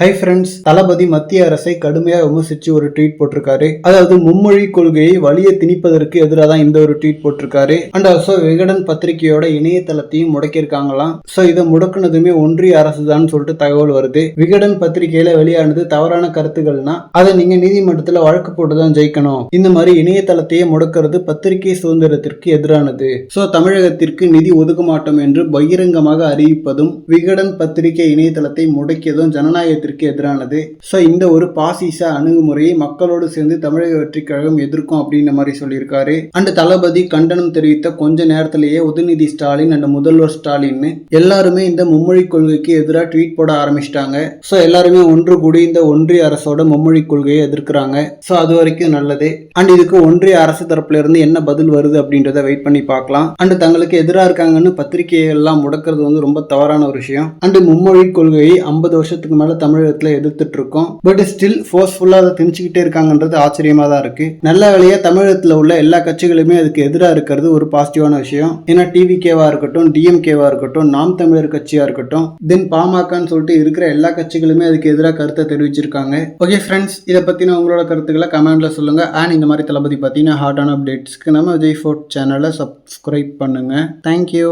Hi friends தளபதி மத்திய அரசை கடுமையாக விமர்சிச்சு ஒரு ட்வீட் போட்டிருக்காரு. அதாவது மும்மொழி கொள்கையை வழியை திணிப்பதற்கு எதிராக தான் இந்த ஒரு ட்வீட் போட்டிருக்காரு. அண்ட் ஆல்சோ விகடன் பத்திரிகையோட இணையதளத்தையும் முடக்கியிருக்காங்களாம். ஸோ இதை முடக்குனதுமே ஒன்றிய அரசு தான் சொல்லிட்டு தகவல் வருது. விகடன் பத்திரிகையில வெளியானது தவறான கருத்துக்கள்னா அதை நீங்க நீதிமன்றத்தில் வழக்கு போட்டு தான் ஜெயிக்கணும். இந்த மாதிரி இணையதளத்தையே முடக்கிறது பத்திரிகை சுதந்திரத்திற்கு எதிரானது. ஸோ தமிழகத்திற்கு நிதி ஒதுக்க மாட்டோம் என்று பகிரங்கமாக அறிவிப்பதும் விகடன் பத்திரிகை இணையதளத்தை முடக்கியதும் ஜனநாயகத்திற்கு எதிரானது. ஸோ இந்த ஒரு பாசிச அணுகுமுறையை மக்களோடு சேர்ந்து தமிழக வெற்றிக் கழகம் எதிர்க்கும் அப்படின்ற மாதிரி சொல்லியிருக்காரு. அண்ட் தளபதி கண்டனம் தெரிவித்த கொஞ்ச நேரத்திலேயே உதயநிதி ஸ்டாலின் அண்ட் முதல்வர் ஸ்டாலின் எல்லாருமே இந்த மும்மொழி கொள்கைக்கு எதிராக ட்வீட் போட ஆரம்பிச்சிட்டாங்க. ஸோ எல்லாருமே ஒன்று கூடி இந்த ஒன்றிய அரசோட மும்மொழி கொள்கையை எதிர்க்கிறாங்க. ஸோ அது வரைக்கும் நல்லது. அண்ட் இதுக்கு ஒன்றிய அரசு தரப்புல இருந்து என்ன பதில் வருது அப்படின்றத வெயிட் பண்ணி பார்க்கலாம். அண்ட் தங்களுக்கு எதிராக இருக்காங்கன்னு பத்திரிகைகள்லாம் முடக்கிறது வந்து ரொம்ப தவறான ஒரு விஷயம். அண்ட் மும்மொழி கொள்கையை ஐம்பது வருஷத்துக்கு மேல தமிழகத்துல எதிர்த்துட்டு இருக்கோம் பட் ஸ்டில் ஃபோர்ஸ்ஃபுல்லாக அதை திணிச்சுக்கிட்டே இருக்காங்கன்றது ஆச்சரியமா தான் இருக்கு. நல்ல வேலையா தமிழகத்துல உள்ள எல்லா கட்சிகளுமே அதுக்கு எதிராக இருக்கிறது ஒரு பாசிட்டிவான விஷயம். ஏன்னா டிவிகேவாக இருக்கட்டும் டிஎம்கேவா இருக்கட்டும் நாம் தமிழர் கட்சியா இருக்கட்டும் தென் பாமகன்னு சொல்லிட்டு இருக்கிற எல்லா கட்சிகளுமே அதுக்கு எதிராக கருத்தை தெரிவிச்சிருக்காங்க. ஓகே ஃப்ரெண்ட்ஸ் இதை பத்தின உங்களோட கருத்துக்களை கமெண்ட்ல சொல்லுங்க. அண்ட் இந்த மாதிரி தளபதி பார்த்தீங்கன்னா ஹார்டான அப்டேட்ஸ்க்கு நம்ம விஜய் ஃபோர்ட் சேனலை சப்ஸ்கிரைப் பண்ணுங்க. Thank you